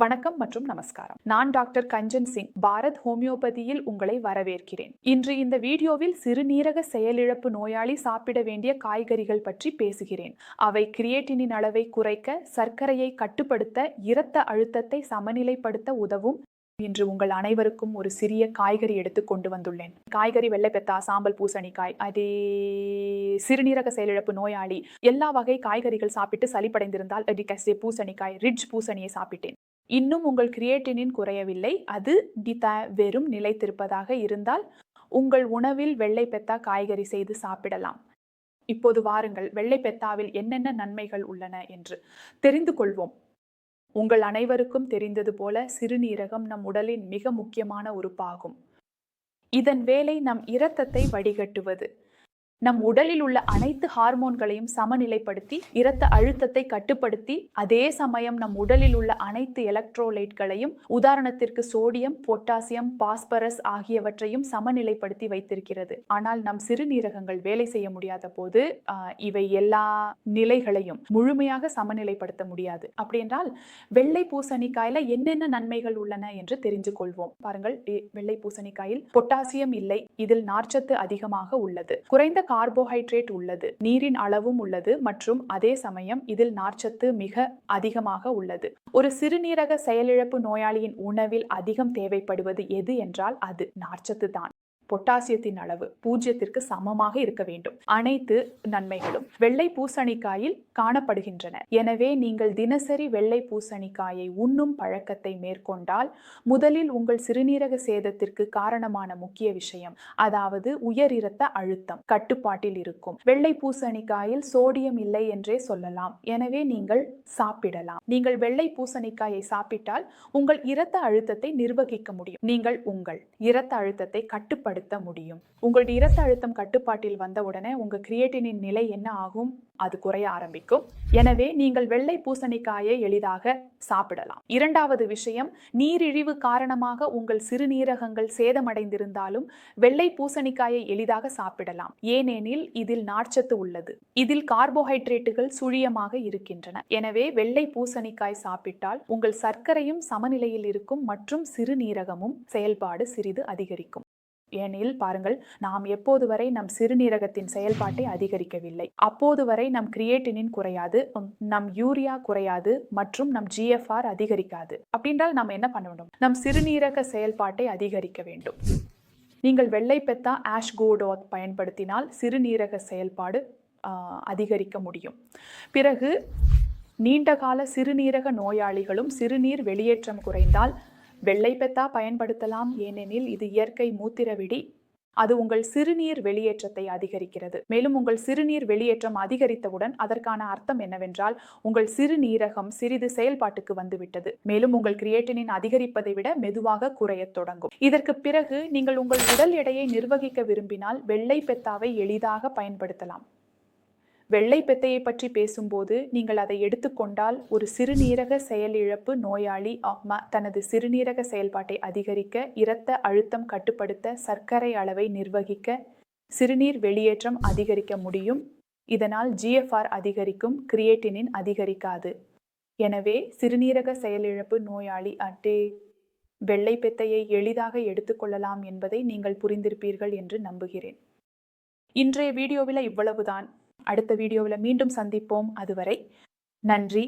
வணக்கம் மற்றும் நமஸ்காரம். நான் டாக்டர் கஞ்சன் சிங் பாரத் ஹோமியோபதியில் உங்களை வரவேற்கிறேன். இன்று இந்த வீடியோவில் சிறுநீரக செயலிழப்பு நோயாளி சாப்பிட வேண்டிய காய்கறிகள் பற்றி பேசுகிறேன். அவை கிரியேட்டினின் அளவை குறைக்க சர்க்கரையை கட்டுப்படுத்த இரத்த அழுத்தத்தை சமநிலைப்படுத்த உதவும் இன்று உங்கள் அனைவருக்கும் ஒரு சிறிய காய்கறி எடுத்து கொண்டு வந்துள்ளேன். காய்கறி வெள்ளைப்பெத்தா சாம்பல் பூசணிக்காய் அதே சிறுநீரக செயலிழப்பு நோயாளி எல்லா வகை காய்கறிகள் சாப்பிட்டு சளிப்படைந்திருந்தால் அடிக்கசே பூசணிக்காய் ரிட்ஜ் பூசணியை சாப்பிட்டேன். இன்னும் உங்கள் கிரியேட்டினின் குறையவில்லை. அது டிதா வெறும் நிலைத்திருப்பதாக இருந்தால் உங்கள் உணவில் வெள்ளை பெத்தா காய்கறி செய்து சாப்பிடலாம். இப்போது வாருங்கள் வெள்ளை பெத்தாவில் என்னென்ன நன்மைகள் உள்ளன என்று தெரிந்து கொள்வோம். உங்கள் அனைவருக்கும் தெரிந்தது போல சிறுநீரகம் நம் உடலின் மிக முக்கியமான உறுப்பாகும். இதன் வேலை நம் இரத்தத்தை வடிகட்டுவது. நம் உடலில் உள்ள அனைத்து ஹார்மோன்களையும் சமநிலைப்படுத்தி இரத்த அழுத்தத்தை கட்டுப்படுத்தி அதே சமயம் நம் உடலில் உள்ள அனைத்து எலக்ட்ரோலைட்களையும் உதாரணத்திற்கு சோடியம் பொட்டாசியம் பாஸ்பரஸ் ஆகியவற்றையும் சமநிலைப்படுத்தி வைத்திருக்கிறது. ஆனால் நம் சிறுநீரகங்கள் வேலை செய்ய முடியாத போது இவை எல்லா நிலைகளையும் முழுமையாக சமநிலைப்படுத்த முடியாது. அப்படி என்றால் வெள்ளை பூசணிக்காயில என்னென்ன நன்மைகள் உள்ளன என்று தெரிந்து கொள்வோம். பாருங்கள் வெள்ளை பூசணிக்காயில் பொட்டாசியம் இல்லை இதில் நார்ச்சத்து அதிகமாக உள்ளது. குறைந்த கார்போஹைட்ரேட் உள்ளது. நீரின் அளவும் உள்ளது மற்றும் அதே சமயம் இதில் நார்ச்சத்து மிக அதிகமாக உள்ளது. ஒரு சிறுநீரக செயலிழப்பு நோயாளியின் உணவில் அதிகம் தேவைப்படுவது எது என்றால் அது நார்ச்சத்து தான் பொட்டாசியத்தின் அளவு பூஜ்ஜியத்திற்கு சமமாக இருக்க வேண்டும். அனைத்து நன்மைகளும் வெள்ளை பூசணிக்காயில் காணப்படுகின்றன. எனவே நீங்கள் தினசரி வெள்ளை பூசணிக்காயை உண்ணும் பழக்கத்தை மேற்கொண்டால் முதலில் உங்கள் சிறுநீரக சேதத்திற்கு காரணமான முக்கிய விஷயம் அதாவது உயர் இரத்த அழுத்தம் கட்டுப்பாட்டில் இருக்கும். வெள்ளை பூசணிக்காயில் சோடியம் இல்லை என்றே சொல்லலாம். எனவே நீங்கள் சாப்பிடலாம். நீங்கள் வெள்ளை பூசணிக்காயை சாப்பிட்டால் உங்கள் இரத்த அழுத்தத்தை நிர்வகிக்க முடியும். நீங்கள் உங்கள் இரத்த அழுத்தத்தை கட்டுப்படுத்த முடியும். உங்களுடைய இரத்த அழுத்தம் கட்டுப்பாட்டில் வந்தவுடனே உங்க கிரியேட்டினின் நிலை என்ன ஆகும்? அது குறைய ஆரம்பிக்கும். எனவே நீங்கள் வெள்ளை பூசணிக்காயை எளிதாக சாப்பிடலாம். இரண்டாவது விஷயம் நீரிழிவு காரணமாக உங்கள் சிறுநீரகங்கள் சேதமடைந்திருந்தாலும் வெள்ளை பூசணிக்காயை எளிதாக சாப்பிடலாம். ஏனெனில் இதில் நார்ச்சத்து உள்ளது. இதில் கார்போஹைட்ரேட்டுகள் சுழியமாக இருக்கின்றன. எனவே வெள்ளை பூசணிக்காய் சாப்பிட்டால் உங்கள் சர்க்கரையும் சமநிலையில் இருக்கும் மற்றும் சிறுநீரகமும் செயல்பாடு சிறிது அதிகரிக்கும். ஏனெனில் பாருங்கள் நாம் எப்போது வரை நம் சிறுநீரகத்தின் செயல்பாட்டை அதிகரிக்கவில்லை. அப்போது வரை நம் கிரியேட்டினின் குறையாது நம் யூரியா குறையாது மற்றும் நம் ஜிஎஃப்ஆர் அதிகரிக்காது. அப்படின்றால் நாம் என்ன பண்ண வேண்டும்? நம் சிறுநீரக செயல்பாட்டை அதிகரிக்க வேண்டும். நீங்கள் வெள்ளை பெத்தா ஆஷ் கோடோத் பயன்படுத்தினால் சிறுநீரக செயல்பாடு அதிகரிக்க முடியும். பிறகு நீண்டகால சிறுநீரக நோயாளிகளும் சிறுநீர் வெளியேற்றம் குறைந்தால் வெள்ளை பெத்தா பயன்படுத்தலாம் ஏனெனில் இது இயற்கை மூத்திரவிடி. அது உங்கள் சிறுநீர் வெளியேற்றத்தை அதிகரிக்கிறது. மேலும் உங்கள் சிறுநீர் வெளியேற்றம் அதிகரித்தவுடன் அதற்கான அர்த்தம் என்னவென்றால் உங்கள் சிறுநீரகம் சிறிது செயல்பாட்டுக்கு வந்துவிட்டது. மேலும் உங்கள் கிரியேட்டினின் அதிகரிப்பதை விட மெதுவாக குறையத் தொடங்கும். இதற்கு பிறகு நீங்கள் உங்கள் உடல் எடையை நிர்வகிக்க விரும்பினால் வெள்ளை பெத்தாவை எளிதாக பயன்படுத்தலாம். வெள்ளை பெத்தையை பற்றி பேசும்போது நீங்கள் அதை எடுத்துக்கொண்டால் ஒரு சிறுநீரக செயலிழப்பு நோயாளி ஆத்மா தனது சிறுநீரக செயல்பாட்டை அதிகரிக்க இரத்த அழுத்தம் கட்டுப்படுத்த சர்க்கரை அளவை நிர்வகிக்க சிறுநீர் வெளியேற்றம் அதிகரிக்க முடியும். இதனால் ஜிஎஃப்ஆர் அதிகரிக்கும் கிரியேட்டினின் அதிகரிக்காது. எனவே சிறுநீரக செயலிழப்பு நோயாளி அட்டே வெள்ளை பெத்தையை எளிதாக எடுத்துக்கொள்ளலாம் என்பதை நீங்கள் புரிந்திருப்பீர்கள் என்று நம்புகிறேன். இன்றைய வீடியோவில் இவ்வளவுதான். அடுத்த வீடியோவில் மீண்டும் சந்திப்போம். அதுவரை நன்றி.